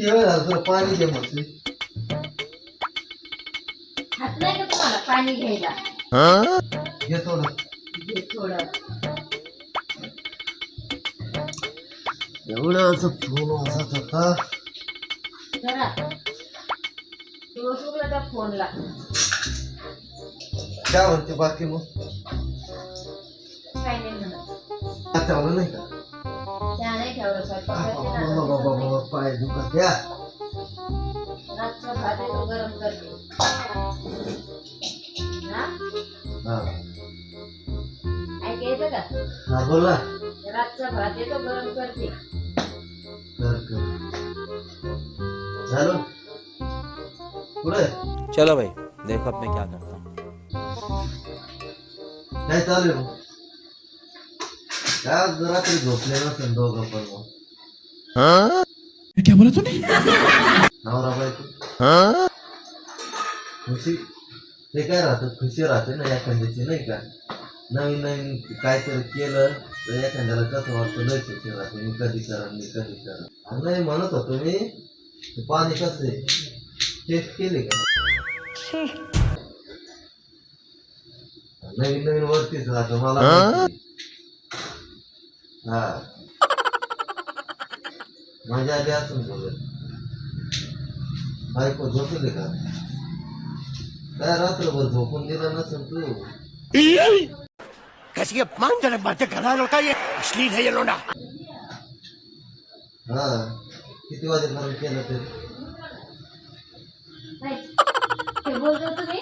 किती वेळ झाला पाणी दे म्हटली हात नाही का तुम्हाला पाणी घ्यायला घे थोडं घे थोडं एवढं असं फोन वाजत होता जरा दिवस उगला त्या फोनला काय म्हणते बाकी मग? काय नाही म्हणत. आठवलं नाही का? ठेवलं स्वयंपाक बाबा बाबा पाय दुखत द्या रातचा भात येतो गरम करते हा येतं का हा बोला रातचा भात गरम करते कर कर झालं पुढे चलो भाई देखो अब मैं क्या करता हूँ। काय चालू आहे आज रात्री झोपले नसेल दोघं पण मग. क्या बोला तूने? नवरा बायको. खुशी ते काय राहतं खुशी राहते ना एखाद्याची नाही का? नवीन नवीन काहीतरी केलं तर एखाद्याला कसं वाटतं लय खुशी राहते मी कधी करा मी कधी करा नाही म्हणत होतो मी ते पाणी कसं आहे? टेस्ट केले का? नवीन नवीन वरतीच राहतं मला माहिती. हा. मजा आली असून बोलत बायको झोपले का? काय रात्रभर झोपून दिलं नसेल तू? कैसी अपमानजनक बातें कर है लड़का ये अश्लील है ये लोडा हा. किती वाजेपर्यंत केलं ते? बोलतो तुम्ही?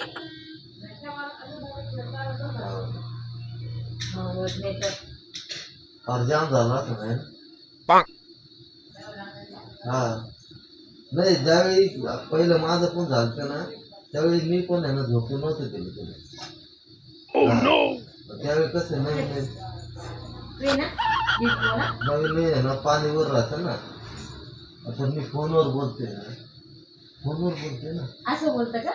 हा. हो, होत नाही तर फार जाम झाला असं नाही हा नाही ज्यावेळी पहिलं माझं पण झालं ना त्यावेळी मी पण आहे ना झोपून नव्हतं हा. त्यावेळी कसं नवीन नवीन ते नवीन आहे ना पाणीवर राहतं ना आता मी फोनवर बोलते ना फोनवर बोलते ना असं बोलतं का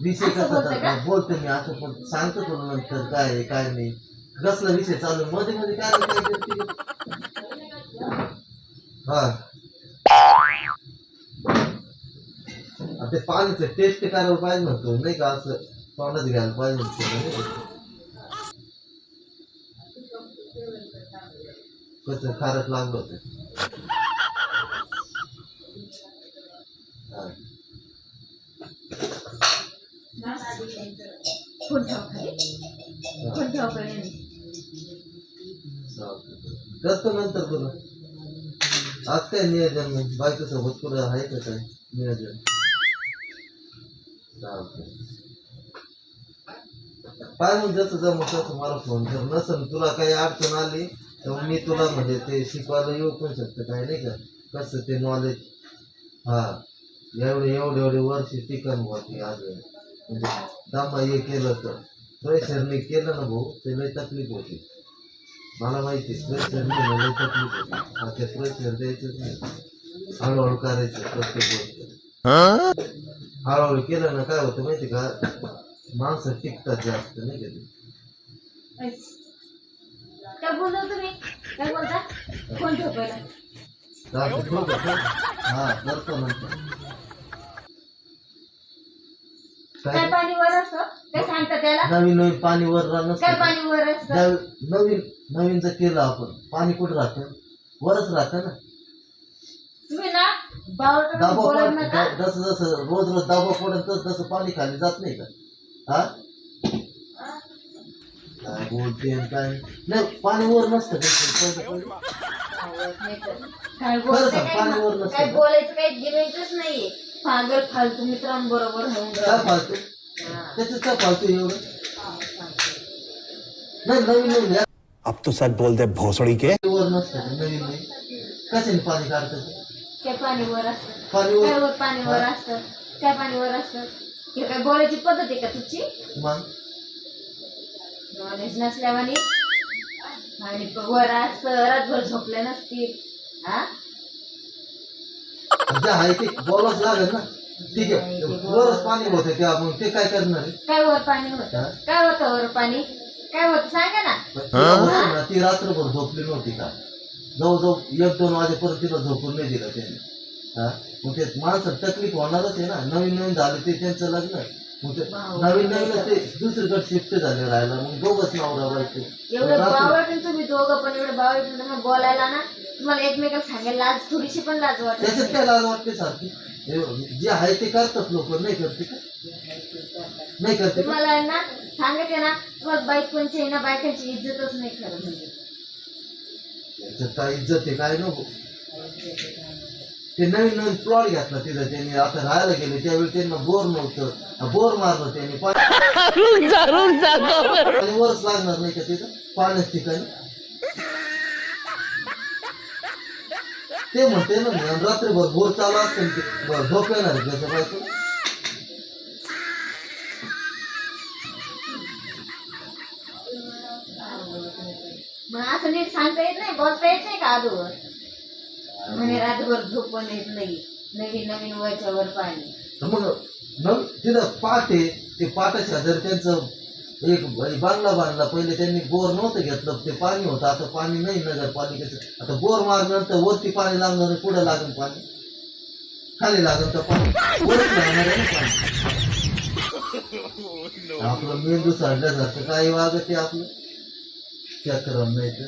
विषय कसा बोलतं मी असं पण सांगतो तुला नंतर काय काय नाही कसला विषय चालू. मध्ये मध्ये काय हा. ते पाणीच टेस्ट करायला पाहिजे म्हणतो नाही का? असं तोंडात घ्यायला पाहिजे म्हणतो कस कसं खारट लागलं होतं. फोन खाली? फोन करतो नंतर तुला आज काय नियोजन मग बायको सोबत तुला आहे का काय? नियोजन. चालतंय. पाय मग जसं जमत तसं मला फोन कर. नसन तुला काही अडचण आली तर मग मी तुला म्हणजे ते शिकवायला येऊ पण शकतं काय नाही का? कसं ते नॉलेज हा. एवढे एवढे एवढे वर्ष टिकन होती आज म्हणजे दमा हे केलं तर. प्रेशरने केलं ना भाऊ ते लई तकलीफ होती. मला माहिती प्रेशर नाही द्यायचंच हळूहळू करायचं प्रत्येक गोष्ट. हळूहळू केलं ना काय होतं माहिती का? माणसं टिकतात जास्त नाही? काय बोलतो तुम्ही? काय बोलता? फोन ठेव पहिला? हा करतो नंतर काय? काय पाणी वर असतं. काय सांगता त्याला. नवीन नवीन पाणी वर राहणं काय पाणी वर असतं. ज्यावेळी नवीन नवीन जर केलं आपण. पाणी कुठं राहतं? वरच राहतं ना. तुम्ही ना बावटा दाबा बोलत पड नका. जसं जसं रोज रोज दाबा पडत तसं तसं पाणी खाली जात नाही का? हा? काय बोलते आणि काय? नाही पाणी वर नसतं. काय बोलते? बोलायचं काही लिमिटच नाहीये. फागल फालतू मित्रांबरोबर होऊन. फालतू? हा. त्याच्यात काय फालतू एवढं? हा, सांगते. नाही नवीन नवीन या अब तो सच बोल दे भोसड़ी के। वर नसतं? नवीन कशाने पाणी काढतात वर असतं. पाणी काय वर? वर पाणी वर असतं. काय पाणी वर असतं. हे काय बोलायची पद्धत आहे का तुझी मग? नॉलेज नसल्यावानी आणि वर असतं. रातभर झोपले नसतील. हा? जे आहे ते बोलावंच लागेल ना. ठीक आहे. वरच पाणी होतं तेव्हा मग ते काय करणार आहे? काय वर पाणी होतं? हा? काय होतं वर पाणी? काय होतं? सांगा ना. पण तिला होतं ना, ती रात्रभर झोपली नव्हती का? जवळजवळ एक दोन वाजेपर्यंत तिला झोपून नाही दिलं त्याने. हा? मग ते माणसं तकलीफ होणारच आहे ना. नवीन नवीन झाले ते त्यांचं लग्न. मग ते नवीन नवीन ते दुसरीकडे शिफ्ट झाले राहायला. मग दोघच नवरा बायको. एवढं. बावळटून तुम्ही दोघं पण एवढं बावळटून तुम्ही बोलायला ना तुम्हाला एकमेकाला सांगायला लाज थोडीशी पण लाज वाटत त्याच्यात नाही. काय लाज वाटते सारखी? हे जे आहे ते करतात लोक नाही करते का? नाही करते का? तुम्हाला ना सांगते ना तुम्हाला बायकोंची आहे ना बायकांची इज्जतच नाही खरं म्हणजे. त्याच्यात काय इज्जत आहे काय नको. ते नवीन नवीन प्लॉट घेतला तिथं त्यांनी आता राहायला गेले त्यावेळी त्यांना बोर नव्हतं. बोर मारलं त्यांनी. पाणी वरच लागणार नाही का तिथं? पाण्याच ठिकाणी. ते म्हणते ना मी रात्रभर बोर चालू असते ते. ब- झोप येणार बायको मग असं नीट सांगता येत नाही बोलता येत नाही का आजोबर म्हणे रातभर झोपून येत नाही. नवीन नवीन वरच्या वर पाणी. तर मग तिथं पाट आहे ते पाटाच्या जर त्यांचं एक बांगला बांधला पहिले त्यांनी बोर नव्हतं घेतलं ते पाणी होतं. आता पाणी नाही नगरपालिकेचं. आता बोर मारल्यानंतर वरती पाणी लागणार पुढं पुढे लागेल पाणी. खाली लागल तर पाणी. वरच लागणार आहे पाणी. आपलं मेंदू साडल्यासारखं काही वागत आहे आपलं. चक्रम नाही तर